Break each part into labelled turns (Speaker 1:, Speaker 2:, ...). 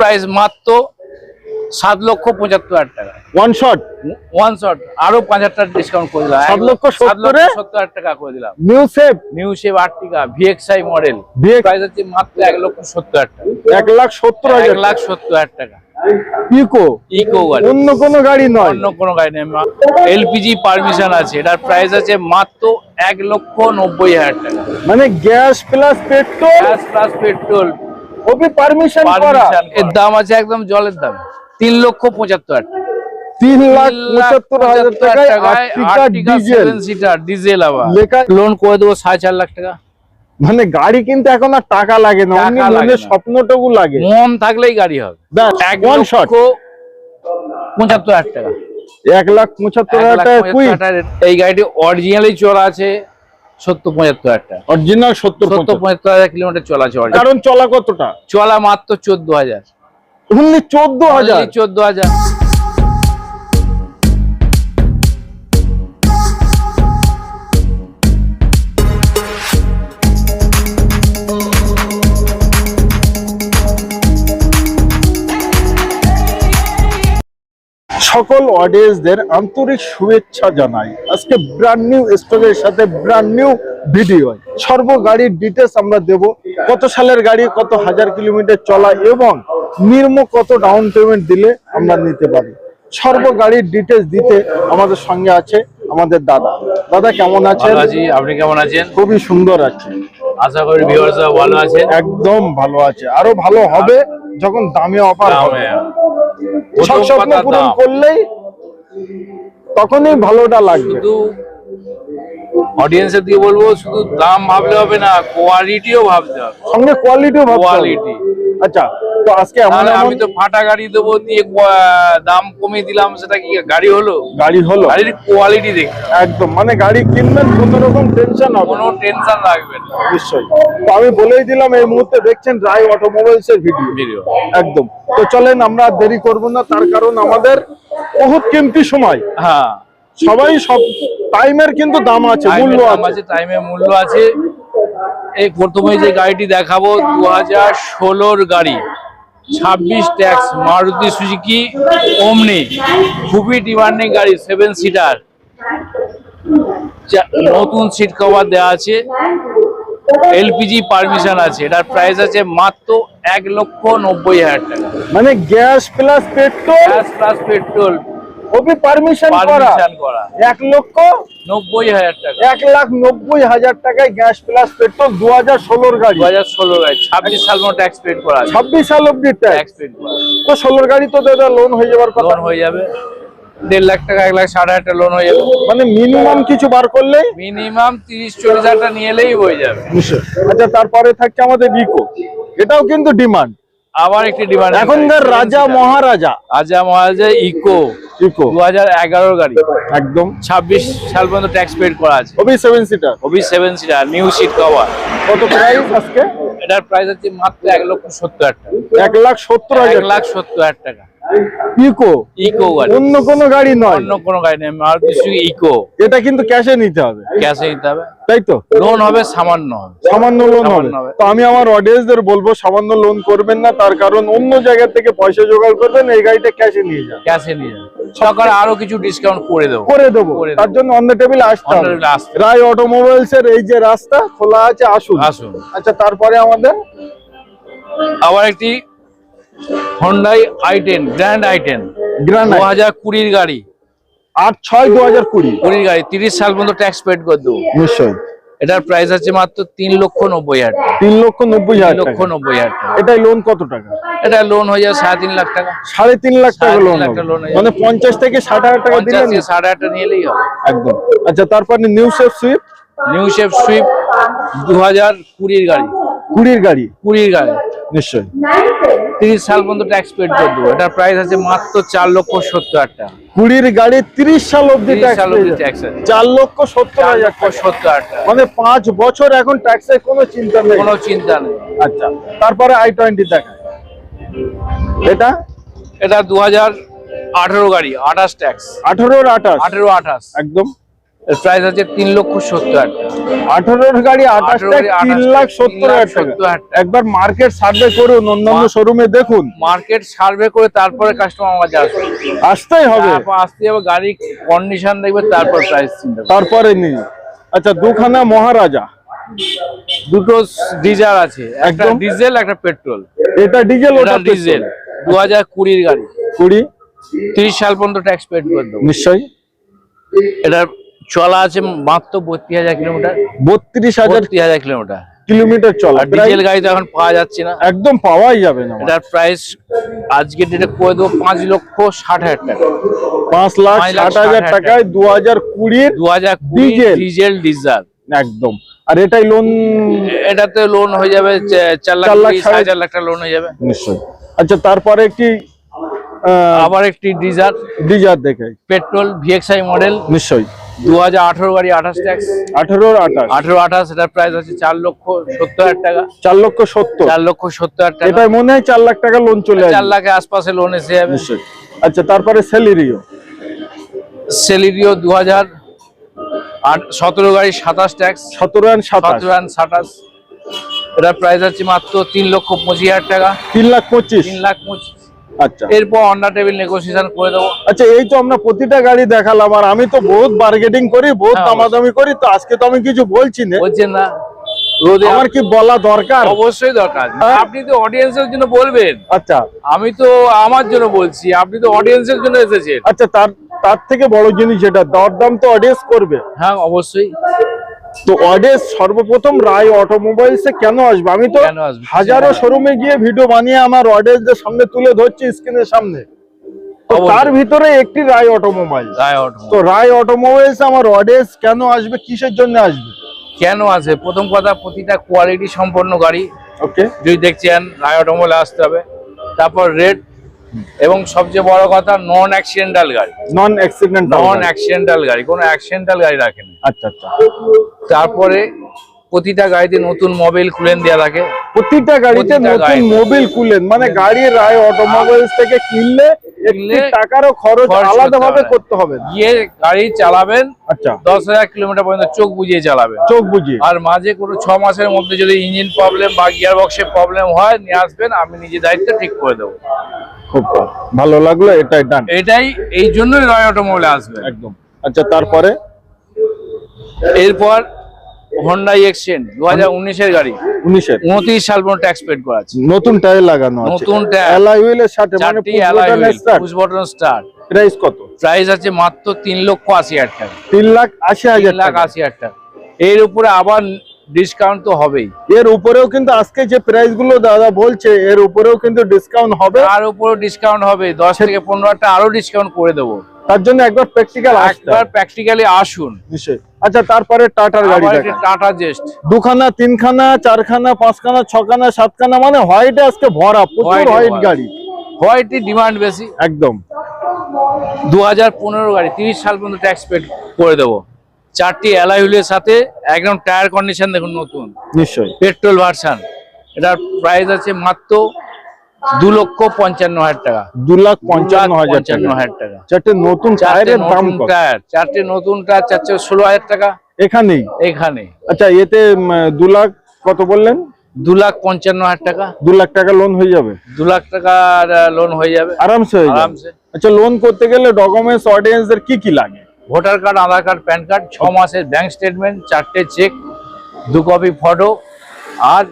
Speaker 1: Price মাত্র সাত লক্ষ পঁচাত্তর হাজার টাকা।
Speaker 2: ওয়ান শট
Speaker 1: ওয়ান শট আরও পাঁচ হাজার টাকা ডিসকাউন্ট করে দিলাম।
Speaker 2: সাত লক্ষ
Speaker 1: সাত লক্ষ
Speaker 2: সত্তর?
Speaker 1: হাজার টাকা করে দিলাম।
Speaker 2: New shape
Speaker 1: new shape Ertiga VXI model price হচ্ছে মাত্র এক লক্ষ সত্তর হাজার টাকা।
Speaker 2: এক লাখ সত্তর
Speaker 1: এক
Speaker 2: হাজার
Speaker 1: লাখ সত্তর হাজার টাকা।
Speaker 2: ইকো
Speaker 1: ইকো গাড়ি।
Speaker 2: অন্য কোনো গাড়ি নয়।
Speaker 1: অন্য কোনো গাড়ি নেই এলপিজি পারমিশন আছে। এটার প্রাইস আছে মাত্র এক লক্ষ নব্বই হাজার টাকা।
Speaker 2: মানে gas plus petrol
Speaker 1: gas plus petrol
Speaker 2: OP permission করা।
Speaker 1: এর দাম আছে একদম জলের দাম। তিন লক্ষ পঁচাত্তর।
Speaker 2: তিন লাখ পঁচাত্তর হাজার ডিজেল
Speaker 1: সিটার ডিজেল আবার।
Speaker 2: লেখা
Speaker 1: লোন করে দেবো সাড়ে চার লাখ টাকা।
Speaker 2: মানে গাড়ি কিনতে এখন আর টাকা লাগে না
Speaker 1: টাকা
Speaker 2: অমনি
Speaker 1: লাগে
Speaker 2: মনে স্বপ্নটুকু লাগে।
Speaker 1: মন থাকলেই গাড়ি হবে। এক। লক্ষ পঁচাত্তর হাজার টাকা।
Speaker 2: এক লাখ পঁচাত্তর হাজার টাকা।
Speaker 1: এই গাড়িটি অরিজিনালি চলা আছে। সত্তর পঁচাত্তর হাজার টাকা।
Speaker 2: অরিজিনাল সত্তর
Speaker 1: সত্তর
Speaker 2: পঁচাত্তর।
Speaker 1: পঁচাত্তর হাজার কিলোমিটার চলা চলে
Speaker 2: কারণ চলা কতটা?
Speaker 1: চলা মাত্র চোদ্দ হাজার।
Speaker 2: চোদ্দ হাজার?
Speaker 1: চোদ্দ হাজার।
Speaker 2: সকল অডিয়েন্সদের আন্তরিক শুভেচ্ছা জানাই। আজকে ব্র্যান্ড নিউ স্টকের সাথে ব্র্যান্ড নিউ ভিডিও সর্ব গাড়ির ডিটেলস আমরা দেব কত সালের গাড়ি কত হাজার কিলোমিটার চলা এবং নির্ম কত ডাউন পেমেন্ট দিলে আমরা নিতে পারি। সর্ব গাড়ির ডিটেলস দিতে আমাদের সঙ্গে আছে আমাদের দাদা। দাদা কেমন আছেন?
Speaker 1: আপনি কেমন আছেন?
Speaker 2: খুবই সুন্দর আছে।
Speaker 1: আশা করি ভিউয়ার্স ভালো আছেন।
Speaker 2: একদম ভালো আছে। আরও ভালো হবে যখন দামে অফার হবে। সব স্বপ্ন পূরণ করলেই তখনই ভালোটা লাগবে।
Speaker 1: শুধু অডিয়েন্সের দিয়ে বলব শুধু দাম ভাবলে হবে না কোয়ালিটিও ভাবতে হবে।
Speaker 2: সঙ্গে কোয়ালিটিও ভাবতে।
Speaker 1: কোয়ালিটি
Speaker 2: আচ্ছা তো আজকে
Speaker 1: আমি তো ফাটা গাড়ি দেবো দিয়ে দাম কমিয়ে দিলাম সেটা কি গাড়ি হলো?
Speaker 2: গাড়ি হলো।
Speaker 1: গাড়ির কোয়ালিটি দেখ।
Speaker 2: একদম মানে গাড়ি কিনবেন কোনো রকম টেনশন হবে
Speaker 1: কোনো টেনশন রাখবে না।
Speaker 2: নিশ্চয়ই। তো আমি বলেই দিলাম এই মুহূর্তে দেখছেন রায় অটোমোবাইলস এর ভিডিও
Speaker 1: ভিডিও
Speaker 2: একদম। তো চলেন আমরা দেরি করব না তার কারণ আমাদের বহুত কিমতি সময়।
Speaker 1: হ্যাঁ।
Speaker 2: সবাই সব টাইমের কিন্তু দাম আছে মূল্য
Speaker 1: টাইমের
Speaker 2: আছে।
Speaker 1: আছে টাইমে মূল্য আছে। এই প্রথমে যে গাড়িটি দেখাবো দু হাজার ষোলোর গাড়ি। ছাব্বিশ ট্যাক্স মারুতি সুজুকি ওমনি। খুবই ডিমান্ডিং গাড়ি সেভেন সিটার নতুন সিট কভার দেওয়া আছে। এলপিজি পারমিশন আছে। এটার প্রাইস আছে মাত্র এক লক্ষ নব্বই হাজার টাকা।
Speaker 2: মানে gas plus petrol
Speaker 1: gas plus petrol
Speaker 2: OP permission করা।
Speaker 1: পারমিশন করা।
Speaker 2: এক লক্ষ
Speaker 1: নব্বই হাজার টাকা।
Speaker 2: এক লাখ নব্বই হাজার টাকায় গ্যাস প্লাস পেট্রোল দু হাজার ষোলোর গাড়ি।
Speaker 1: দু হাজার ষোলো গাড়ি। ছাব্বিশ সাল মতো ট্যাক্স পেড করা
Speaker 2: ছাব্বিশ সাল অব্দি ট্যাক্স
Speaker 1: পেড করা
Speaker 2: তো ষোলোর গাড়ি তো দাদা লোন হয়ে যাবার কথা।
Speaker 1: লোন হয়ে যাবে। দেড় লাখ টাকা এক লাখ সাড়ে হাজার লোন হয়ে যাবে।
Speaker 2: মানে মিনিমাম কিছু বার করলেই?
Speaker 1: মিনিমাম তিরিশ চল্লিশ হাজার নিয়ে এলেই হয়ে যাবে।
Speaker 2: আচ্ছা তারপরে থাকছে আমাদের বিকো এটাও কিন্তু ডিমান্ড
Speaker 1: আবার একটি ডিমান্ড
Speaker 2: এখনকার রাজা মহারাজা।
Speaker 1: রাজা মহারাজা ইকো।
Speaker 2: ইকো।
Speaker 1: দু হাজার গাড়ি।
Speaker 2: একদম।
Speaker 1: ছাব্বিশ সাল পর্যন্ত ট্যাক্স পেড করা আছে।
Speaker 2: OB seven seater
Speaker 1: OB seven seater new seat cover
Speaker 2: কত প্রাইস আজকে?
Speaker 1: এটার প্রাইস হচ্ছে মাত্র এক লক্ষ সত্তর হাজার টাকা।
Speaker 2: এক লাখ সত্তর
Speaker 1: এক লাখ সত্তর হাজার টাকা।
Speaker 2: ইকো
Speaker 1: ইকো গাড়ি।
Speaker 2: অন্য কোনো গাড়ি নয়।
Speaker 1: অন্য কোনো গাড়ি নেই মারুতি সুজুকি ইকো
Speaker 2: এটা কিন্তু ক্যাশে নিতে হবে।
Speaker 1: ক্যাশে নিতে হবে।
Speaker 2: তাই তো?
Speaker 1: লোন হবে সামান্য হবে।
Speaker 2: সামান্য লোন হবে। তো আমি আমার অডিয়েন্সদের বলব সামান্য লোন করবেন না তার কারণ অন্য জায়গা থেকে পয়সা জোগাড় করবেন এই গাড়িটা ক্যাশে নিয়ে যান।
Speaker 1: ক্যাশে নিয়ে যাবে সরকার আরও কিছু ডিসকাউন্ট করে দেবো।
Speaker 2: করে দেবো। তার জন্য অন দ্য টেবিল আসতে হবে। রায় অটোমোবাইলস এর এই যে রাস্তা খোলা আছে আসুন।
Speaker 1: আসুন।
Speaker 2: আচ্ছা তারপরে আমাদের
Speaker 1: আবার একটি Hyundai i ten grand i ten
Speaker 2: grand
Speaker 1: দু হাজার কুড়ির গাড়ি।
Speaker 2: আট ছয় দু হাজার কুড়ি।
Speaker 1: কুড়ির গাড়ি তিরিশ সাল পর্যন্ত ট্যাক্স পেড করে দেবো।
Speaker 2: নিশ্চয়ই।
Speaker 1: এটার প্রাইস আছে মাত্র তিন লক্ষ নব্বই হাজার
Speaker 2: তিন লক্ষ নব্বই হাজার
Speaker 1: লক্ষ নব্বই হাজার টাকা।
Speaker 2: এটাই লোন কত টাকা?
Speaker 1: এটা লোন হয়ে যাবে সাড়ে তিন লাখ টাকা।
Speaker 2: সাড়ে তিন লাখ টাকা লোন
Speaker 1: টাকা।
Speaker 2: মানে পঞ্চাশ থেকে ষাট হাজার টাকা
Speaker 1: থেকে সাড়ে আটটা নিয়ে এলেই হবে।
Speaker 2: একদম। আচ্ছা তারপরে new shape Swift
Speaker 1: new shape Swift দু হাজার কুড়ির গাড়ি।
Speaker 2: কুড়ির গাড়ি।
Speaker 1: কুড়ির গাড়ি।
Speaker 2: নিশ্চয়ই।
Speaker 1: তিরিশ সাল পর্যন্ত ট্যাক্স পেড করে দেবো। এটার প্রাইস আছে মাত্র চার লক্ষ সত্তর হাজার টাকা।
Speaker 2: কুড়ির গাড়ি তিরিশ সাল অব্দি ট্যাক্স
Speaker 1: সাল অব্দি ট্যাক্স আছে।
Speaker 2: চার লক্ষ সত্তর হাজার
Speaker 1: সত্তর হাজার টাকা।
Speaker 2: মানে পাঁচ বছর এখন ট্যাক্সের কোনো চিন্তা নেই।
Speaker 1: কোনো চিন্তা নেই।
Speaker 2: আচ্ছা তারপরে আই টোয়েন্টি দেখা। এটা?
Speaker 1: এটা দু হাজার আঠেরো গাড়ি আঠাশ ট্যাক্স
Speaker 2: আঠারোর আঠাশ।
Speaker 1: আঠেরো আঠাশ।
Speaker 2: একদম।
Speaker 1: এর প্রাইস আছে তিন লক্ষ সত্তর
Speaker 2: আঠারোর গাড়ি আঠাশ
Speaker 1: গাড়ি
Speaker 2: তিন লাখ সত্তর একবার মার্কেট সার্ভে করুন অন্যান্য শোরুমে দেখুন।
Speaker 1: মার্কেট সার্ভে করে তারপরে কাস্টমার আমার আসবে।
Speaker 2: আসতেই হবে।
Speaker 1: আসতে হবে গাড়ি কন্ডিশন দেখবে তারপর প্রাইস
Speaker 2: তারপরে নিন। আচ্ছা দুখানা মহারাজা।
Speaker 1: দুটো ডিজার আছে একটা
Speaker 2: একদম।
Speaker 1: ডিজেল একটা পেট্রোল
Speaker 2: এটা ডিজেল
Speaker 1: ওটা
Speaker 2: ওটা
Speaker 1: ডিজেল দু হাজার কুড়ির গাড়ি।
Speaker 2: কুড়ি?
Speaker 1: তিরিশ সাল পর্যন্ত ট্যাক্স পেড করে দেবো।
Speaker 2: নিশ্চয়ই।
Speaker 1: এটার চলা আছে মাত্র বত্রিশ হাজার কিলোমিটার।
Speaker 2: বত্রিশ হাজার
Speaker 1: বত্রিশ হাজার কিলোমিটার।
Speaker 2: কিলোমিটার চলা।
Speaker 1: ডিজেল গাড়ি তো এখন পাওয়া যাচ্ছে না।
Speaker 2: একদম পাওয়াই যাবে না।
Speaker 1: এটার প্রাইস আজকে ডেটে করে দেবো পাঁচ লক্ষ ষাট হাজার টাকা।
Speaker 2: পাঁচ লাখ ষাট হাজার টাকায় দু হাজার কুড়ির
Speaker 1: দু হাজার কুড়ি
Speaker 2: ডিজেল।
Speaker 1: ডিজেল
Speaker 2: একদম। আর এটাই লোন
Speaker 1: এটাতে লোন হয়ে যাবে চার লাখ
Speaker 2: চার লাখ সাড়ে-
Speaker 1: সাড়ে চার লাখ টাকা লোন হয়ে যাবে।
Speaker 2: নিশ্চয়ই। আচ্ছা তারপরে একটি
Speaker 1: আবার একটি ডিজার
Speaker 2: ডিজার দেখে।
Speaker 1: পেট্রোল ভিএক্সআই মডেল
Speaker 2: নিশ্চয়ই।
Speaker 1: দু হাজার আঠারো গাড়ি আঠাশ ট্যাক্স।
Speaker 2: আঠেরোর আঠাশ।
Speaker 1: আঠারো আঠাশ এটার প্রাইস আছে চার লক্ষ সত্তর হাজার টাকা।
Speaker 2: চার লক্ষ সত্তর।
Speaker 1: চার লক্ষ সত্তর হাজার টাকা।
Speaker 2: এটাই মনে হয় চার লাখ টাকা লোন চলে
Speaker 1: চার লাখের আশপাশে লোন এসে যাবে।
Speaker 2: আচ্ছা তারপরে স্যালারিও
Speaker 1: সেলিরিও দু হাজার সতেরো গাড়ি সাতাশ ট্যাক্স।
Speaker 2: সতেরো সাতাশ।
Speaker 1: সতেরো অ্যান্ড সাতাশ। এটার প্রাইস আছে মাত্র তিন লক্ষ পঁচিশ হাজার টাকা।
Speaker 2: তিন লাখ পঁচিশ।
Speaker 1: তিন লাখ পঁচিশ।
Speaker 2: আচ্ছা।
Speaker 1: এরপর অন্ডার টেবিল নেগোসিয়েশন করে দেবো।
Speaker 2: আচ্ছা এই তো আমরা প্রতিটা গাড়ি দেখালাম আর আমি তো বহুত বার্গেটিং করি বহুত
Speaker 1: হ্যাঁ,
Speaker 2: দামাদামি করি তো আজকে তো আমি কিছু বলছি না।
Speaker 1: বলছেন না।
Speaker 2: আমার কি বলা দরকার?
Speaker 1: অবশ্যই দরকার।
Speaker 2: হ্যাঁ।
Speaker 1: আপনি তো অডিয়েন্সের জন্য বলবেন।
Speaker 2: আচ্ছা।
Speaker 1: আমি তো আমার জন্য বলছি আপনি তো অডিয়েন্সের জন্য এসেছেন।
Speaker 2: আচ্ছা তার তার থেকে বড় জিনিস যেটা দরদাম তো অডিয়েন্স করবে।
Speaker 1: হ্যাঁ অবশ্যই।
Speaker 2: তো অডিয়েন্স সর্বপ্রথম রায় অটোমোবাইলসে কেন আসবে? আমি তো
Speaker 1: আসবে?
Speaker 2: হাজারো শোরুমে গিয়ে ভিডিও বানিয়ে আমার অডিয়েন্সদের সামনে তুলে ধরছি স্ক্রিনের সামনে। তার ভিতরে একটি রায় অটোমোবাইল।
Speaker 1: রায় অটো
Speaker 2: তো রায় অটোমোবাইলস আমার অডিয়েন্স কেন আসবে? কিসের জন্য আসবে?
Speaker 1: কেন আছে প্রথম কথা প্রতিটা কোয়ালিটি সম্পন্ন গাড়ি।
Speaker 2: ওকে
Speaker 1: যদি দেখছেন রায় অটোমোবাইল আসতে হবে। তারপর রেড এবং সবচেয়ে বড় কথা নন অ্যাক্সিডেন্টাল গাড়ি।
Speaker 2: নন অ্যাক্সিডেন্ট
Speaker 1: নন অ্যাক্সিডেন্টাল গাড়ি কোনো অ্যাক্সিডেন্টাল গাড়ি রাখেনি।
Speaker 2: আচ্ছা আচ্ছা।
Speaker 1: তারপরে প্রতিটা গাড়িতে নতুন মোবাইল খুলেন দেওয়া থাকে।
Speaker 2: প্রতিটা গাড়িতে নতুন। মোবিল কুলেন মানে গাড়ির রায় অটোমোবাইলস থেকে কিনলে টাকারও খরচ আলাদাভাবে করতে হবে
Speaker 1: গিয়ে গাড়ি চালাবেন
Speaker 2: আচ্ছা।
Speaker 1: দশ হাজার কিলোমিটার পর্যন্ত চোখ বুঝিয়ে চালাবেন।
Speaker 2: চোখ বুঝিয়ে।
Speaker 1: আর মাঝে কোনো ছ মাসের মধ্যে যদি ইঞ্জিন প্রবলেম বা গিয়ার বক্সের প্রবলেম হয় নিয়ে আসবেন আমি নিজে দায়িত্ব ঠিক করে দেবো।
Speaker 2: খুব ভালো। লাগল এটাই ডান
Speaker 1: এটাই এই জন্যই রয় অটোমোবাইলে আসবেন
Speaker 2: একদম। আচ্ছা তারপরে?
Speaker 1: এরপর হন্ডাই এক্সচেঞ্জ দু হাজার উনিশের গাড়ি।
Speaker 2: উনিশের।
Speaker 1: উনত্রিশ সাল পর্যন্ত ট্যাক্স পেড করা আছে।
Speaker 2: নতুন টায়ার লাগানো
Speaker 1: নতুন টায়ার।
Speaker 2: সাথে
Speaker 1: পুশ বটন স্টার
Speaker 2: প্রাইস কত?
Speaker 1: প্রাইস আছে মাত্র তিন লক্ষ আশি হাজার টাকা।
Speaker 2: তিন লাখ আশি হাজার
Speaker 1: লাখ আশি হাজার টাকা। এর উপরে আবার ডিসকাউন্ট তো হবেই।
Speaker 2: এর উপরেও কিন্তু আজকে যে প্রাইসগুলো দাদা বলছে এর উপরেও কিন্তু ডিসকাউন্ট হবে।
Speaker 1: তার উপরেও ডিসকাউন্ট হবে। দশ থেকে পনেরো হাজার আরও ডিসকাউন্ট করে দেবো।
Speaker 2: তার জন্য একবার প্র্যাকটিক্যাল
Speaker 1: একবার প্র্যাকটিক্যালি আসুন।
Speaker 2: নিশ্চয়ই। আচ্ছা তারপরে টাটার গাড়ি
Speaker 1: টাটা জেস্ট
Speaker 2: দুখানা তিনখানা চারখানা পাঁচখানা ছখানা সাতখানা মানে হোয়াইটে আজকে ভরা প্রচুর হোয়াইট গাড়ি।
Speaker 1: হোয়াইটই ডিমান্ড বেশি।
Speaker 2: একদম।
Speaker 1: দু হাজার পনেরো গাড়ি তিরিশ সাল পর্যন্ত ট্যাক্স পেড করে দেবো। চারটি অ্যালাই হুইলের সাথে একদম টায়ার কন্ডিশন দেখুন নতুন।
Speaker 2: নিশ্চয়ই।
Speaker 1: পেট্রোল ভার্সান এটার প্রাইস আছে মাত্র দু লক্ষ পঞ্চান্ন হাজার টাকা।
Speaker 2: দু লাখ পঞ্চান্ন হাজার
Speaker 1: পঞ্চান্ন
Speaker 2: টাকা
Speaker 1: হাজার টাকা।
Speaker 2: চারটে নতুন টায়ারের দাম
Speaker 1: টায়ার চারটে নতুন টায়ার চারটে ষোলো হাজার টাকা।
Speaker 2: এখানেই?
Speaker 1: এখানে।
Speaker 2: আচ্ছা এতে দু লাখ কত বললেন?
Speaker 1: দু লাখ পঞ্চান্ন হাজার টাকা।
Speaker 2: দু লাখ টাকা লোন হয়ে যাবে?
Speaker 1: দু লাখ টাকার লোন হয়ে যাবে।
Speaker 2: আরামসে
Speaker 1: আরামসে।
Speaker 2: আচ্ছা লোন করতে গেলে ডকুমেন্টস অডিয়েন্সদের কি কি লাগে?
Speaker 1: Voter card Aadhaar card PAN card ছ মাসের ব্যাঙ্ক স্টেটমেন্ট চারটে চেক দু কপি ফটো আর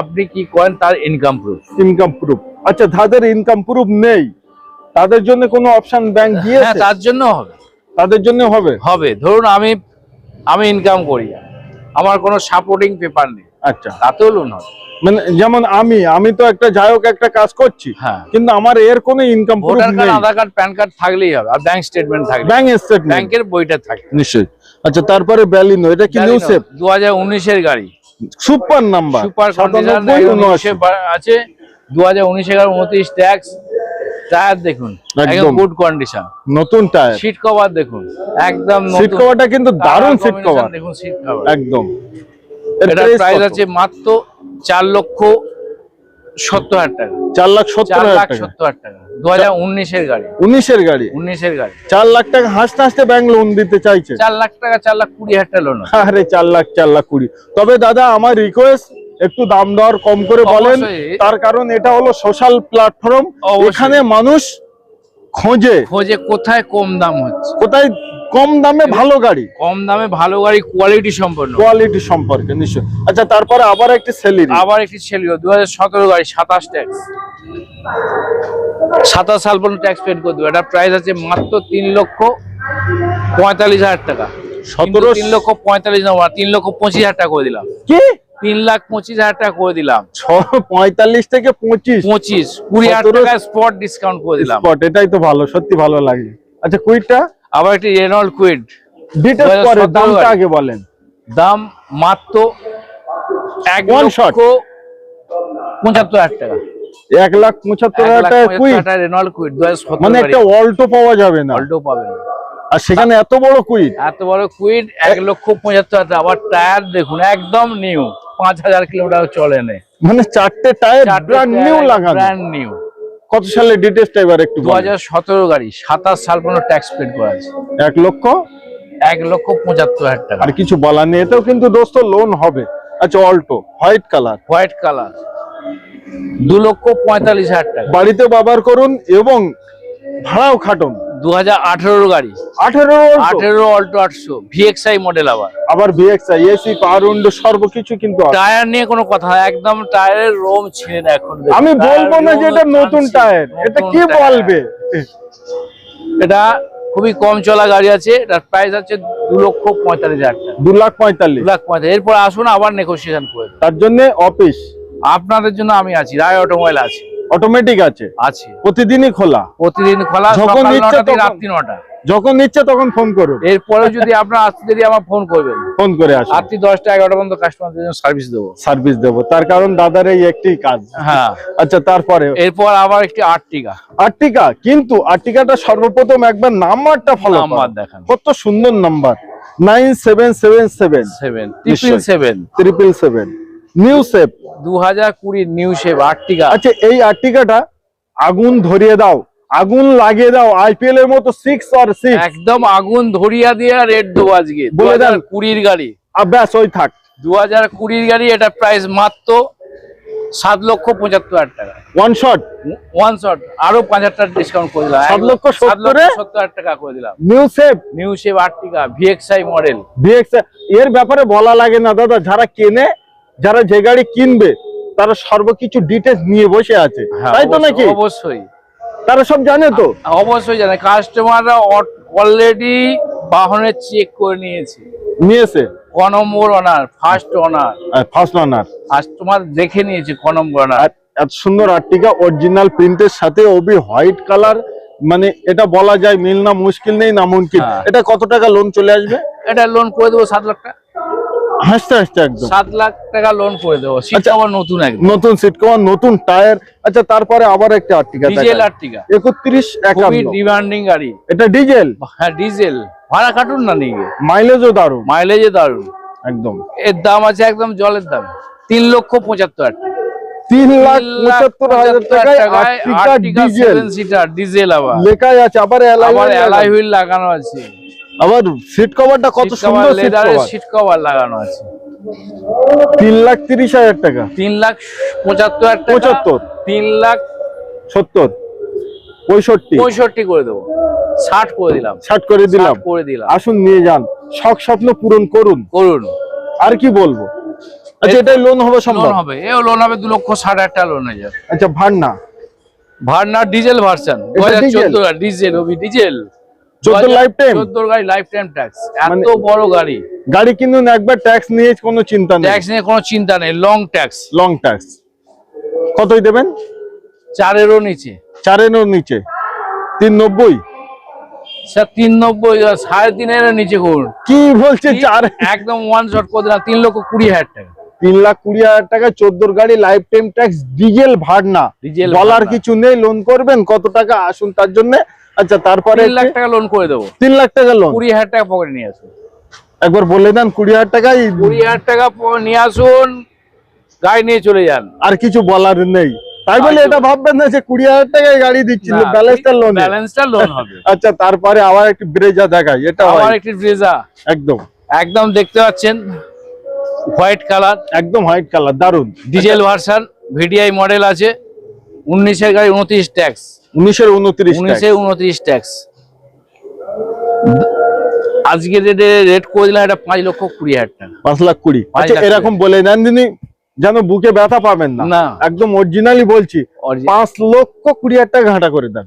Speaker 1: আপনি কি করেন? তার ইনকাম প্রুফ
Speaker 2: ইনকাম প্রুফ আচ্ছা যাদের ইনকাম প্রুফ নেই। তাদের জন্য কোনো অপশন ব্যাংক
Speaker 1: হ্যাঁ তার জন্য হবে।
Speaker 2: তাদের জন্য হবে?
Speaker 1: হবে। ধরুন আমি আমি ইনকাম করি। আমার কোনো সাপোর্টিং পেপার নেই।
Speaker 2: আচ্ছা।
Speaker 1: তাতেও লোন হবে।
Speaker 2: মানে যেমন আমি আমি তো একটা যাই হোক একটা কাজ করছি
Speaker 1: হ্যাঁ।
Speaker 2: কিন্তু আমার এর কোনো ইনকাম প্রুফ নেই।
Speaker 1: আধার কার্ড প্যান কার্ড থাকলেই হবে আর ব্যাংক স্টেটমেন্ট থাকলে
Speaker 2: ব্যাংক স্টেটমেন্ট
Speaker 1: ব্যাংকের বইটা থাকে
Speaker 2: নিশ্চয়ই। আচ্ছা তারপরে ব্যালিনো এটা কি নিউ সেফ
Speaker 1: দু হাজার উনিশের গাড়ি।
Speaker 2: সুপার নাম্বার
Speaker 1: সুপার আছে। দু হাজার উনিশ এগারো উনত্রিশ ট্যাক্স টায়ার দেখুন
Speaker 2: একদম।
Speaker 1: গুড কন্ডিশন
Speaker 2: নতুন টায়ার
Speaker 1: সিট কভার দেখুন একদম
Speaker 2: সিট কভারটা কিন্তু দারুণ সিট কভার
Speaker 1: দেখুন সিট কভার
Speaker 2: একদম। এর
Speaker 1: এটার প্রাইস আছে মাত্র চার লক্ষ সত্তর হাজার টাকা।
Speaker 2: চার লাখ সত্তর হাজার টাকা।
Speaker 1: সত্তর হাজার টাকা। দু হাজার উনিশের গাড়ি।
Speaker 2: উনিশের গাড়ি?
Speaker 1: উনিশের গাড়ি।
Speaker 2: চার লাখ টাকা হাসতে হাসতে ব্যাংক লোন দিতে চাইছে।
Speaker 1: চার লাখ টাকা চার লাখ কুড়ি হাজার টাকা লোন
Speaker 2: আরে চার লাখ চার লাখ কুড়ি। তবে দাদা আমার রিকোয়েস্ট একটু দাম দর কম করে বলেন। তার কারণ এটা হলো সোশ্যাল প্ল্যাটফর্ম। এখানে মানুষ খোঁজে।
Speaker 1: খোঁজে কোথায় কম দাম হচ্ছে।
Speaker 2: কোথায় কম দামে ভালো গাড়ি?
Speaker 1: কম দামে ভালো গাড়ি কোয়ালিটি সম্পন্ন।
Speaker 2: কোয়ালিটি সম্পর্কে নিশ্চয়। আচ্ছা তারপরে আবার একটি সেলিরি
Speaker 1: আবার একটি ছেলে দু হাজার সতেরো গাড়ি সাতাশ ট্যাক্স সাতাশ সাল পর্যন্ত ট্যাক্স পেড করে দেবো। এটা প্রাইস আছে মাত্র তিন লক্ষ পঁয়তাল্লিশ হাজার টাকা। সতেরো
Speaker 2: 17
Speaker 1: তিন লক্ষ পঁয়তাল্লিশ না তিন লক্ষ পঁচিশ হাজার টাকা করে দিলাম।
Speaker 2: কি?
Speaker 1: তিন লাখ পঁচিশ হাজার টাকা করে দিলাম।
Speaker 2: পঁয়তাল্লিশ থেকে পঁচিশ।
Speaker 1: পঁচিশ কুড়ি হাজার টাকা স্পট ডিসকাউন্ট করে দিলাম।
Speaker 2: স্পট এটাই তো ভালো সত্যি ভালো লাগে। আচ্ছা কুইটটা
Speaker 1: আবার একটি রেনল্ড কুইড
Speaker 2: ডিটেলস পরে দামটা আগে বলেন।
Speaker 1: দাম মাত্র এক লক্ষ পঁচাত্তর হাজার টাকা।
Speaker 2: এক লাখ পঁচাত্তর হাজার টাকা
Speaker 1: রেনল্ড কুইড
Speaker 2: মানে একটা অল্টো পাওয়া যাবে না।
Speaker 1: অল্টো পাবেন
Speaker 2: আর সেখানে এত বড় কুইট
Speaker 1: এত বড় কুইড এক লক্ষ পঁচাত্তর হাজার আবার টায়ার দেখুন একদম নিউ পাঁচ হাজার কিলোমিটার চলে নেই
Speaker 2: মানে চারটে টায়ার ব্র্যান্ড নিউ লাগানো।
Speaker 1: ব্র্যান্ড নিউ
Speaker 2: কত সালে ডিটেলসটা এবার একটু
Speaker 1: দু
Speaker 2: বলেন।
Speaker 1: হাজার সতেরো গাড়ি সাতাশ সাল পর্যন্ত ট্যাক্স পেড করা আছে।
Speaker 2: 1 লক্ষ?
Speaker 1: 1 লক্ষ পঁচাত্তর হাজার টাকা।
Speaker 2: আর কিছু বলার নেই এতেও কিন্তু দোস্ত লোন হবে। আচ্ছা Alto white colour
Speaker 1: white colour 2 লক্ষ পঁয়তাল্লিশ হাজার টাকা।
Speaker 2: বাড়িতে ব্যবহার করুন এবং ভাড়াও খাটুন।
Speaker 1: দু হাজার আঠেরো গাড়ি।
Speaker 2: আঠেরো
Speaker 1: আঠেরো অল্টো আটশো ভিএক্সআই মডেল আবার।
Speaker 2: আবার ভিএক্সআই এসি পাওয়ার উইন্ডো সর্বকিছু কিন্তু
Speaker 1: টায়ার নিয়ে কোনো কথা একদম টায়ারের রোম ছিঁড়ে না এখন
Speaker 2: আমি বলব না যে এটা নতুন টায়ার এটা কি বলবে?
Speaker 1: এটা খুবই কম চলা গাড়ি আছে। এটার প্রাইস আছে দু লক্ষ পঁয়তাল্লিশ হাজার টাকা।
Speaker 2: দু লাখ পঁয়তাল্লিশ।
Speaker 1: লাখ পঁয়তাল্লিশ। এরপর আসুন আবার নেগোসিয়েশন করে।
Speaker 2: তার জন্য অফিস
Speaker 1: আপনাদের জন্য আমি আছি। রায় অটোমোবাইল আছে।
Speaker 2: অটোমেটিক আছে।
Speaker 1: আছে।
Speaker 2: প্রতিদিনই খোলা।
Speaker 1: প্রতিদিন খোলা
Speaker 2: যখন ইচ্ছে।
Speaker 1: রাত্রি নটা
Speaker 2: যখন ইচ্ছে তখন ফোন করুন।
Speaker 1: এরপরে যদি আপনার আসতে দেরি আমার ফোন করবেন।
Speaker 2: ফোন করে আসুন।
Speaker 1: রাত্রি দশটা এগারোটা পর্যন্ত কাস্টমারদের জন্য সার্ভিস দেবো।
Speaker 2: সার্ভিস দেবো। তার কারণ দাদার এই একটি কাজ।
Speaker 1: হ্যাঁ।
Speaker 2: আচ্ছা তারপরে?
Speaker 1: এরপর আবার একটি আর্টিকা।
Speaker 2: আর্টিকা? কিন্তু আর্টিকাটা সর্বপ্রথম একবার নাম্বারটা ফলো
Speaker 1: নাম্বার দেখান।
Speaker 2: কত সুন্দর number. Nine seven seven seven.
Speaker 1: Seven triple seven
Speaker 2: triple seven new shape
Speaker 1: দু হাজার কুড়ি নিউ শেপ আর্টিকা
Speaker 2: আচ্ছা এই আর্টিকাটা আগুন ধরিয়ে দাও। আগুন লাগিয়ে দাও আইপিএল এর মতো সিক্স আর সিক্স
Speaker 1: একদম আগুন ধরিয়া দিয়ে রেট দেবো আজকে। দু হাজার। কুড়ির গাড়ি।
Speaker 2: ব্যাস ওই থাক।
Speaker 1: দু হাজার কুড়ির গাড়ি এটা প্রাইস মাত্র সাত লক্ষ পঁচাত্তর হাজার টাকা।
Speaker 2: ওয়ান শট
Speaker 1: ওয়ান শট আরও পাঁচ হাজার টাকা ডিসকাউন্ট করে দিলাম।
Speaker 2: সাত লক্ষ
Speaker 1: সাত লক্ষ
Speaker 2: সত্তরে?
Speaker 1: হাজার টাকা করে দিলাম।
Speaker 2: New shape
Speaker 1: new shape Ertiga VXI model
Speaker 2: VX এর ব্যাপারে বলা লাগে না দাদা যারা কেনে যারা যে গাড়ি কিনবে তারা সর্বকিছু ডিটেলস নিয়ে বসে আছে। তাই তো নাকি?
Speaker 1: হ্যাঁ, অবশ্যই।
Speaker 2: তারা সব জানে তো?
Speaker 1: অবশ্যই জানে। কাস্টমাররা অলরেডি বাহনের চেক করে নিয়েছে।
Speaker 2: নিয়েছে?
Speaker 1: ক নম্বর owner first owner
Speaker 2: first runner
Speaker 1: customer দেখে নিয়েছে ক নম্বর অনার
Speaker 2: এত সুন্দর আর্টিকা অরিজিনাল প্রিন্টের সাথে ওবি হোয়াইট কালার মানে এটা বলা যায় মিল না মুশকিল নেই না মুমকিন
Speaker 1: হ্যাঁ।
Speaker 2: এটা কত টাকা লোন চলে আসবে?
Speaker 1: এটা লোন করে দেবো সাত লাখ টাকা।
Speaker 2: হাসতে হাসতে একদম।
Speaker 1: সাত লাখ টাকা লোন করে দেবো।
Speaker 2: আচ্ছা।
Speaker 1: আবার নতুন একদম।
Speaker 2: নতুন সিট কভার নতুন টায়ার আচ্ছা তারপরে আবার একটা আর্টিকা
Speaker 1: ডিজেল আর্টিকা।
Speaker 2: একত্রিশ
Speaker 1: খুবই
Speaker 2: একান্ন
Speaker 1: ডিমান্ডিং গাড়ি।
Speaker 2: এটা ডিজেল
Speaker 1: হ্যাঁ ডিজেল ভাড়া কাটুন না নিয়ে
Speaker 2: মাইলেজও দারুণ।
Speaker 1: দারুণ
Speaker 2: একদম।
Speaker 1: এর দাম আছে একদম জলের দাম। তিন লক্ষ পঁচাত্তর
Speaker 2: তিন লাখ পঁচাত্তর হাজার টাকায় ডিজেল
Speaker 1: সিটার ডিজেল আবার।
Speaker 2: লেখাই আছে আবার অ্যালাই
Speaker 1: হুইল লাগানো আছে।
Speaker 2: আবার সিট কভারটা কত সুন্দর সিট কভার
Speaker 1: সিট কভার লাগানো আছে।
Speaker 2: তিন লাখ তিরিশ হাজার টাকা।
Speaker 1: তিন লাখ পঁচাত্তর হাজার
Speaker 2: পঁচাত্তর।
Speaker 1: তিন লাখ
Speaker 2: সত্তর। পঁয়ষট্টি।
Speaker 1: পঁয়ষট্টি করে দেবো। ষাট করে দিলাম।
Speaker 2: ষাট করে দিলাম।
Speaker 1: করে দিলাম।
Speaker 2: আসুন নিয়ে যান। শখ স্বপ্ন পূরণ করুন।
Speaker 1: করুন।
Speaker 2: আর কি বলব? আচ্ছা এটাই লোন হবে সম্ভব?
Speaker 1: হবে। এও লোন হবে দু লক্ষ ষাট হাজার টাকা লোন হয়ে যাবে।
Speaker 2: আচ্ছা ভান্না
Speaker 1: ভার্নার ডিজেল ভার্সন দু
Speaker 2: এটা
Speaker 1: হাজার
Speaker 2: ডিজেল?
Speaker 1: চোদ্দ ডিজেল ওবি ডিজেল
Speaker 2: 14 lifetime?
Speaker 1: চোদ্দ গাড়ি লাইফ টাইম ট্যাক্স এত
Speaker 2: মানে-
Speaker 1: বড় গাড়ি।
Speaker 2: গাড়ি কিনুন একবার ট্যাক্স নিয়ে কোনো চিন্তা নেই।
Speaker 1: ট্যাক্স নিয়ে কোনো চিন্তা নেই লং ট্যাক্স
Speaker 2: লং ট্যাক্স কতই দেবেন?
Speaker 1: চারেরও নিচে।
Speaker 2: চারেরও নিচে। তিন নব্বই
Speaker 1: স্যার তিন নব্বই সাড়ে তিনেরও নিচে করুন।
Speaker 2: কি বলছে চার?
Speaker 1: একদম ওয়ান শট করে দিলাম তিন লক্ষ কুড়ি হাজার টাকা।
Speaker 2: তিন লাখ কুড়ি হাজার টাকা চোদ্দোর গাড়ি লাইফ টাইম ট্যাক্স ডিজেল ভাড়না কিছু নেই লোন করবেন কত টাকা আসুন তার জন্য। আচ্ছা তারপরে
Speaker 1: তিন লাখ টাকা লোন করে দেবো।
Speaker 2: তিন লাখ টাকা লোন
Speaker 1: কুড়ি হাজার টাকা পকেটে নিয়ে আসুন।
Speaker 2: একবার বলে দেন কুড়ি হাজার টাকাই
Speaker 1: কুড়ি হাজার টাকা নিয়ে আসুন গাড়ি নিয়ে চলে যান।
Speaker 2: আর কিছু বলার নেই। তাই বলে এটা ভাববেন না যে কুড়ি হাজার টাকায় গাড়ি দিচ্ছিল ব্যালেন্সটা লোন
Speaker 1: ব্যালেন্সটা লোন হবে।
Speaker 2: আচ্ছা তারপরে আবার একটি ব্রেজা দেখাই এটা
Speaker 1: আবার একটি ব্রেজা
Speaker 2: একদম।
Speaker 1: একদম দেখতে পাচ্ছেন হোয়াইট কালার।
Speaker 2: একদম হোয়াইট কালার দারুণ
Speaker 1: ডিজেল ভার্সন ভিডিআই মডেল আছে উনিশের গাড়ি উনত্রিশ ট্যাক্স।
Speaker 2: উনিশের উনত্রিশ
Speaker 1: উনিশে উনত্রিশ ট্যাক্স আজকে রেটে রেট করে দিলাম এটা পাঁচ লক্ষ কুড়ি হাজার টাকা।
Speaker 2: পাঁচ লাখ কুড়ি। আচ্ছা এরকম বলে নেন দিনি যেন বুকে ব্যথা পাবেন না। একদম অরিজিনালি বলছি পাঁচ লক্ষ কুড়ি হাজার টাকা ঘাটা করে দেন।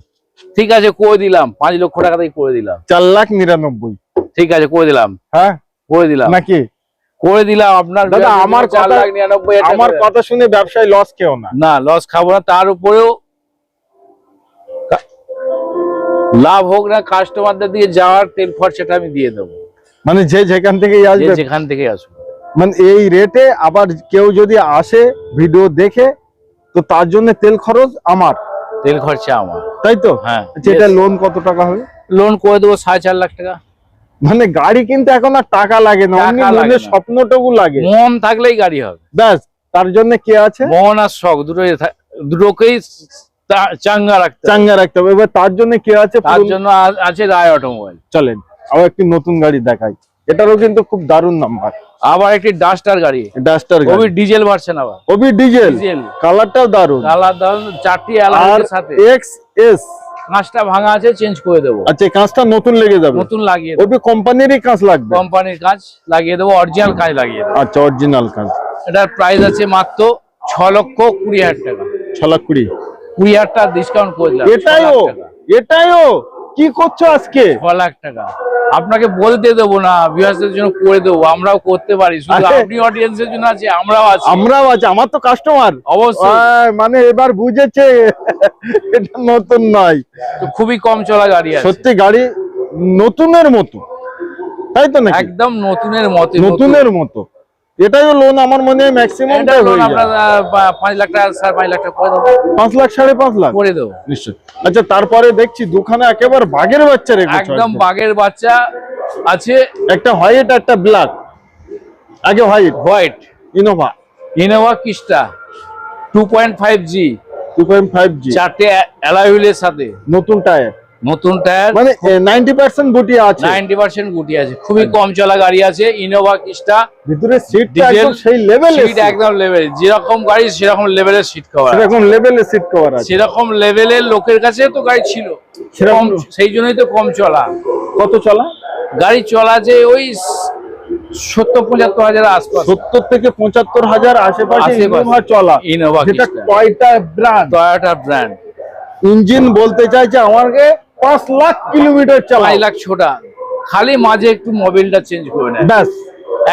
Speaker 1: ঠিক আছে করে দিলাম। পাঁচ লক্ষ টাকা দিয়ে করে দিলাম।
Speaker 2: চার লাখ নিরানব্বই।
Speaker 1: ঠিক আছে করে দিলাম।
Speaker 2: হ্যাঁ?
Speaker 1: করে দিলাম।
Speaker 2: নাকি?
Speaker 1: করে দিলাম আপনার
Speaker 2: দাদা, আমার কথা-
Speaker 1: লাখ
Speaker 2: আমার কথা শুনে ব্যবসায় লস কেউ না।
Speaker 1: না লস খাব না তার উপরেও লাভ হোক না কাস্টমারদের দিয়ে যাওয়ার তেল খরচাটা আমি দিয়ে দেবো।
Speaker 2: মানে যে যেখান থেকে আসবে
Speaker 1: যেখান থেকে আসব
Speaker 2: মানে এই রেটে আবার কেউ যদি আসে ভিডিও দেখে তো তার জন্য তেল খরচ আমার।
Speaker 1: তেল খরচা আমার।
Speaker 2: তাই তো?
Speaker 1: হ্যাঁ
Speaker 2: আচ্ছা, এটা লোন কত টাকা হবে?
Speaker 1: লোন করে দেবো সাড়ে চার লাখ টাকা।
Speaker 2: মানে গাড়ি কিনতে এখন আর টাকা লাগে না
Speaker 1: টাকা
Speaker 2: অমনি
Speaker 1: লাগে
Speaker 2: মনের
Speaker 1: না।
Speaker 2: স্বপ্নটুকু লাগে।
Speaker 1: মন থাকলেই গাড়ি হবে।
Speaker 2: ব্যাস তার জন্য কে আছে?
Speaker 1: মন আর শখ দুটোই দুটোকেই চাঙ্গা রাখতে
Speaker 2: চাঙ্গা রাখতে হবে। এবার তার জন্য কে আছে?
Speaker 1: তার জন্য আছে রায় অটোমোবাইল।
Speaker 2: চলেন আবার একটি নতুন গাড়ি দেখাই। এটারও কিন্তু খুব দারুণ নাম্বার।
Speaker 1: আবার একটি ডাস্টার গাড়ি।
Speaker 2: ডাস্টার গাড়ি।
Speaker 1: ডিজেল ভার্সন আবার।
Speaker 2: OB diesel.
Speaker 1: ডিজেল।
Speaker 2: কালারটাও দারুণ।
Speaker 1: কালার দাম চারটি
Speaker 2: আর
Speaker 1: সাথে।
Speaker 2: X S.
Speaker 1: কাঁচটা ভাঙা আছে চেঞ্জ করে দেবো।
Speaker 2: আচ্ছা কাঁচটা নতুন লেগে যাবে।
Speaker 1: নতুন লাগিয়ে
Speaker 2: ওবি কোম্পানিরই কাঁচ লাগবে?
Speaker 1: কোম্পানির কাজ লাগিয়ে দেবো অরিজিনাল কাজ লাগিয়ে দেবো।
Speaker 2: আচ্ছা অরিজিনাল কাঁচ।
Speaker 1: এটার প্রাইস আছে মাত্র ছ লক্ষ কুড়ি হাজার টাকা।
Speaker 2: ছ লাখ কুড়ি।
Speaker 1: কুড়ি হাজার টাকা ডিসকাউন্ট করে দিলাম
Speaker 2: এটাই ও এটাই ও। কি করছ আজকে?
Speaker 1: ছ লাখ টাকা। আপনাকে বলতে দেবো না ভিউয়ার্সদের জন্য করে দেবো আমরাও করতে পারি। শুধু আপনি অডিয়েন্সের জন্য আছে আমরাও আছি।
Speaker 2: আমরাও আছে আমার তো কাস্টমার
Speaker 1: অবশ্যই।
Speaker 2: মানে এবার বুঝেছে এটা নতুন নয়।
Speaker 1: তো খুবই কম চলা গাড়ি আছে।
Speaker 2: সত্যি গাড়ি নতুনের মতো। তাই তো নাকি?
Speaker 1: একদম নতুনের মতে
Speaker 2: নতুনের মতো। এটাইও লোন আমার মনে হয় ম্যাক্সিমাম
Speaker 1: পাঁচ লাখ টাকা সাড়ে পাঁচ লাখ টাকা
Speaker 2: পাঁচ লাখ সাড়ে পাঁচ লাখ?
Speaker 1: করে দেবো।
Speaker 2: নিশ্চয় আচ্ছা তারপরে দেখছি দুখানে একেবারে বাঘের বাচ্চা রেখেছো
Speaker 1: একদম। বাঘের বাচ্চা আছে।
Speaker 2: একটা হোয়াইট একটা ব্ল্যাক আগে white
Speaker 1: white
Speaker 2: Innova
Speaker 1: Innova Crysta two point five G
Speaker 2: two point five G
Speaker 1: চারটে অ্যালাইহুইলের সাথে।
Speaker 2: নতুন টায়ার
Speaker 1: নতুন টায়ার
Speaker 2: মানে নাইনটি পার্সেন্ট বুটি আছে।
Speaker 1: নাইনটি পার্সেন্ট গুটি আছে। খুবই কম চলা গাড়ি আছে ইনোভা কিস্টা
Speaker 2: ভিতরে সিটটা একদম সেই লেভেলে
Speaker 1: সিট একদম লেভেল যেরকম গাড়ি সেরকম লেভেলের সিট কভার
Speaker 2: সেরকম লেভেলে সিট কভার আছে।
Speaker 1: সেরকম লেভেলের লোকের কাছে তো গাড়ি ছিল।
Speaker 2: সেরকম
Speaker 1: সেই জন্যই তো কম চলা।
Speaker 2: কত চলা?
Speaker 1: গাড়ি চলা যে ওই সত্তর পঁচাত্তর হাজার আশপাশ।
Speaker 2: সত্তর থেকে পঁচাত্তর হাজার আশেপাশে। ইনোভা চলা।
Speaker 1: ইনোভা
Speaker 2: যেটা
Speaker 1: টয়োটা ব্র্যান্ড
Speaker 2: ইঞ্জিন বলতে চাইছে আমাকে পাঁচ লাখ কিলোমিটার চালা
Speaker 1: পাঁচ লাখ ছোটা। খালি মাঝে একটু মোবিলটা চেঞ্জ করে নেয়।
Speaker 2: ব্যাস।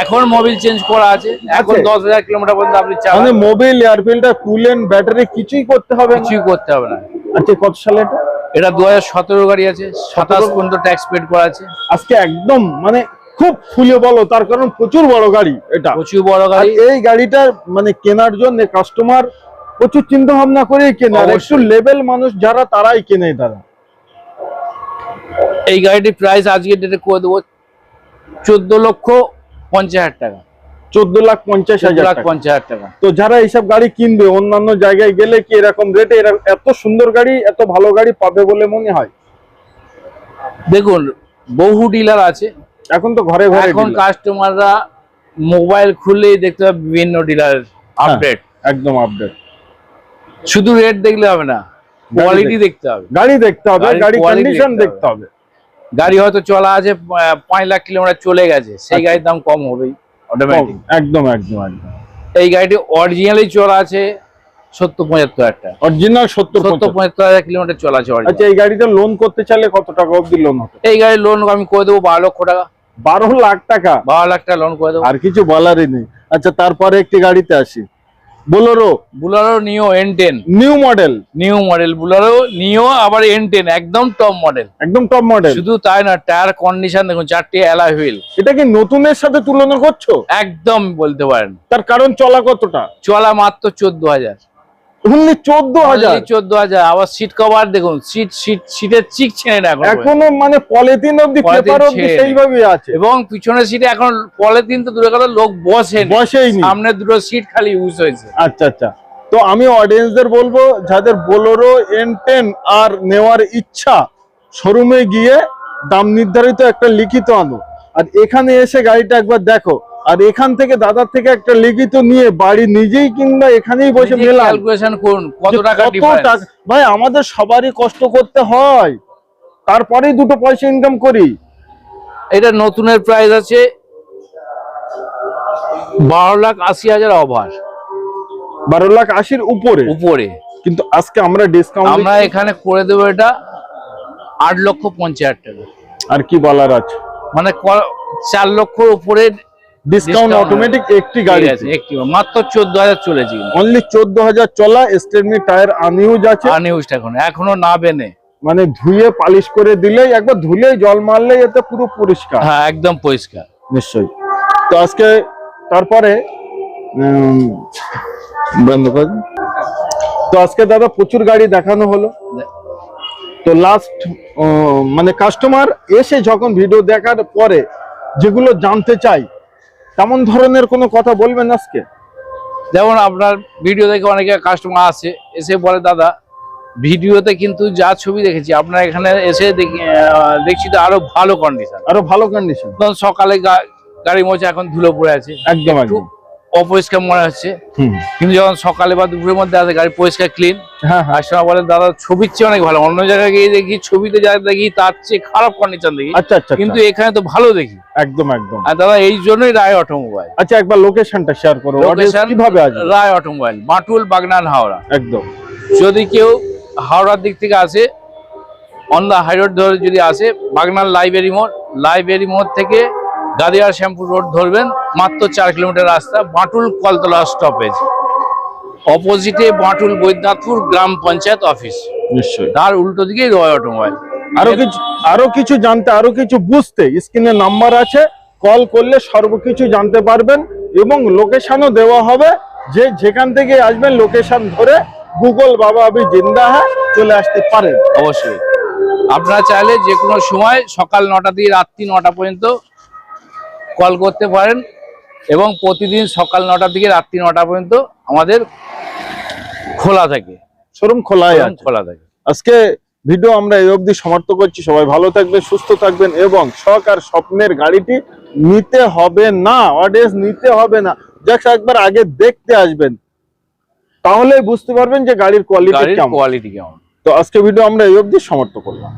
Speaker 1: এখন মোবিল চেঞ্জ করা আছে। এখন দশ হাজার কিলোমিটার পর্যন্ত আপনি
Speaker 2: মানে Mobil air filter coolant battery কিছুই করতে হবে না?
Speaker 1: কিছুই করতে হবে না।
Speaker 2: আচ্ছা কত সালে এটা?
Speaker 1: এটা দু হাজার সতেরো গাড়ি আছে। সাতাশ পর্যন্ত ট্যাক্স পেড করা আছে।
Speaker 2: আজকে একদম মানে খুব ফুলে বলো তার কারণ প্রচুর বড় গাড়ি এটা।
Speaker 1: প্রচুর বড় গাড়ি।
Speaker 2: এই গাড়িটা মানে কেনার জন্য কাস্টমার প্রচুর চিন্তা ভাবনা করেই কেনে। আর একটু লেভেল মানুষ যারা তারাই কেনে তারা
Speaker 1: এই গাড়িটির প্রাইস আজকের ডেটে করে দেবো চোদ্দ লক্ষ পঞ্চাশ হাজার টাকা।
Speaker 2: চোদ্দ লাখ পঞ্চাশ হাজার
Speaker 1: লাখ
Speaker 2: টাকা।
Speaker 1: পঞ্চাশ হাজার টাকা।
Speaker 2: তো যারা এইসব গাড়ি কিনবে অন্যান্য জায়গায় গেলে কি এরকম রেটে এত সুন্দর গাড়ি এত ভালো গাড়ি পাবে বলে মনে হয়?
Speaker 1: দেখুন বহু ডিলার আছে।
Speaker 2: এখন তো ঘরে ঘরে
Speaker 1: এখন কাস্টমাররা মোবাইল খুললেই দেখতে পাবে বিভিন্ন ডিলার আপডেট
Speaker 2: একদম আপডেট
Speaker 1: শুধু রেট দেখলে হবে না। কোয়ালিটি দেখতে হবে।
Speaker 2: গাড়ি দেখতে হবে গাড়ি কন্ডিশন
Speaker 1: দেখতে
Speaker 2: হবে।
Speaker 1: গাড়ি হয়তো চলা আছে পাঁচ লাখ কিলোমিটার চলে গেছে সেই
Speaker 2: আচ্ছা।
Speaker 1: গাড়ির দাম কম হবেই অটোমেটিক
Speaker 2: একদম একদম একদম।
Speaker 1: এই গাড়িটি অরিজিনালি চলা আছে সত্তর পঁচাত্তর হাজার
Speaker 2: অরিজিনাল সত্তর
Speaker 1: সত্তর
Speaker 2: পঁচাত্তর।
Speaker 1: হাজার কিলোমিটার চলা আছে
Speaker 2: আচ্ছা এই গাড়িটা লোন করতে চাইলে কত টাকা অবধি লোন হবে
Speaker 1: এই গাড়ির লোন আমি করে দেবো বারো লক্ষ টাকা।
Speaker 2: বারো লাখ টাকা?
Speaker 1: বারো লাখ টাকা লোন করে দেবো।
Speaker 2: আর কিছু বলারই নেই। আচ্ছা তারপরে একটি গাড়িতে আসি। Bolero
Speaker 1: Bolero Neo N ten
Speaker 2: new model
Speaker 1: new model Bolero Neo আবার এন টেন একদম টপ মডেল
Speaker 2: একদম টপ মডেল
Speaker 1: শুধু তাই না টায়ার কন্ডিশন দেখুন চারটি অ্যালা হুইল
Speaker 2: এটা কি নতুনের সাথে তুলনা করছ?
Speaker 1: একদম বলতে পারেন।
Speaker 2: তার কারণ চলা কতটা?
Speaker 1: চলা মাত্র চোদ্দ হাজার।
Speaker 2: অনলি চোদ্দ হাজার।
Speaker 1: চোদ্দ হাজার। আবার সিট কভার দেখুন সিট সিট সিটের চিক ছেড়ে না এখন।
Speaker 2: এখনও মানে পলিথিন পেপার
Speaker 1: ছেড়ে
Speaker 2: আছে।
Speaker 1: এবং সিটে এখন পলিথিন তো দূরে কথা লোক বসে সামনে দুটো সিট খালি ইউজ হয়েছে।
Speaker 2: আচ্ছা আচ্ছা। তো আমি অডিয়েন্সদের বলব যাদের বোলোরো এন টেন আর নেওয়ার ইচ্ছা শোরুমে গিয়ে দাম নির্ধারিত একটা লিখিত আনো। আর এখানে এসে গাড়িটা একবার দেখো। আর এখান থেকে দাদার থেকে একটা লিখিত নিয়ে বাড়ি নিজেই কিংবা এখানেই বসে
Speaker 1: করুন কত টাকা
Speaker 2: ভাই আমাদের সবারই কষ্ট করতে হয়। তারপরেই দুটো পয়সা ইনকাম করি।
Speaker 1: এটা নতুনের প্রাইস আছে বারো লাখ আশি হাজার ওভার
Speaker 2: বারো লাখ আশির উপরে।
Speaker 1: উপরে।
Speaker 2: কিন্তু আজকে আমরা ডিসকাউন্ট
Speaker 1: আমরা এখানে করে দেবো এটা আট লক্ষ পঞ্চাশ টাকা।
Speaker 2: আর কি বলার আছে?
Speaker 1: মানে চার লক্ষর উপরে
Speaker 2: ডিসকাউন্ট অটোমেটিক একটি গাড়ি।
Speaker 1: আছে একটি মাত্র চোদ্দ হাজার চলেছে
Speaker 2: অনলি চোদ্দ হাজার চলা স্টেটমি টায়ার আনইউজ আছে।
Speaker 1: আনইউজটা এখন এখনও না বেনে।
Speaker 2: মানে ধুয়ে পালিশ করে দিলেই একবার ধুলেই জল মারলেই এতে পুরো পরিষ্কার।
Speaker 1: হ্যাঁ একদম পরিষ্কার।
Speaker 2: নিশ্চয়ই। তো আজকে তারপরে বন্ধ কর তো আজকে দাদা প্রচুর গাড়ি দেখানো হলো। তো লাস্ট মানে কাস্টমার এসে যখন ভিডিও দেখার পরে যেগুলো জানতে চাই তেমন ধরনের কোনো কথা বলবেন আজকে?
Speaker 1: যেমন আপনার ভিডিও দেখে অনেকে কাস্টমার আছে এসে বলে দাদা ভিডিওতে কিন্তু যা ছবি দেখেছি আপনার এখানে এসে দেখি দেখছি তো আরও ভালো কন্ডিশন
Speaker 2: আরও ভালো কন্ডিশন
Speaker 1: সকালে গাড়ি মোচা এখন ধুলো পড়ে আছে।
Speaker 2: একদম একদম।
Speaker 1: অপরিষ্কার মনে হচ্ছে।
Speaker 2: হুম।
Speaker 1: কিন্তু যখন সকালে বা দুপুরের মধ্যে আসে গাড়ি পরিষ্কার ক্লিন
Speaker 2: হ্যাঁ হ্যাঁ।
Speaker 1: কাস্টমার বলে দাদা ছবির চেয়ে অনেক ভালো। অন্য জায়গায় গিয়ে দেখি ছবিতে যা দেখি তার চেয়ে খারাপ কন্ডিশন দেখি।
Speaker 2: আচ্ছা আচ্ছা
Speaker 1: কিন্তু
Speaker 2: কিন্তু
Speaker 1: এখানে তো ভালো দেখি।
Speaker 2: একদম একদম।
Speaker 1: আর দাদা এই জন্যই রায় অটোমোবাইল।
Speaker 2: আচ্ছা একবার লোকেশনটা শেয়ার করো। কীভাবে
Speaker 1: রায় অটোমোবাইল বাটুল বাগনান হাওড়া।
Speaker 2: একদম।
Speaker 1: যদি কেউ হাওড়ার দিক থেকে আসে অন দা হাই রোড ধরে যদি আসে বাগনান লাইব্রেরি মোড় লাইব্রেরি মোড় থেকে গাদিয়ার শ্যামপুর রোড ধরবেন মাত্র চার কিলোমিটার রাস্তা বাঁটুল কলতলা স্টপেজ অপোজিটে বাঁটুল বৈদ্যনাথপুর গ্রাম পঞ্চায়েত অফিস
Speaker 2: নিশ্চয়ই।
Speaker 1: তার উল্টো দিকেই রয় অটোমোবাইল
Speaker 2: আরও কিছু আরও কিছু জানতে আরও কিছু বুঝতে স্ক্রিনে নাম্বার আছে কল করলে সর্বকিছু জানতে পারবেন এবং লোকেশনও দেওয়া হবে। যে যেখান থেকে আসবেন লোকেশন ধরে গুগল বাবা আবি জিন্দা হ্যাঁ চলে আসতে পারেন।
Speaker 1: অবশ্যই। আপনারা চাইলে যে কোনো সময় সকাল নটা থেকে রাত্রি নটা পর্যন্ত কল করতে পারেন এবং প্রতিদিন সকাল নটা থেকে রাত্রি নটা পর্যন্ত আমাদের খোলা থাকে।
Speaker 2: শোরুম আছে।
Speaker 1: খোলা থাকে।
Speaker 2: আজকে ভিডিও আমরা এই অবধি সমাপ্ত করছি। সবাই ভালো থাকবেন সুস্থ থাকবেন এবং শখ আর স্বপ্নের গাড়িটি নিতে হবে না অডিয়েন্স নিতে হবে না। জাস্ট একবার আগে দেখতে আসবেন। তাহলে বুঝতে পারবেন যে গাড়ির কোয়ালিটি কেমন।
Speaker 1: কোয়ালিটি কেমন।
Speaker 2: তো আজকে ভিডিও আমরা এই অবধি সমাপ্ত করলাম।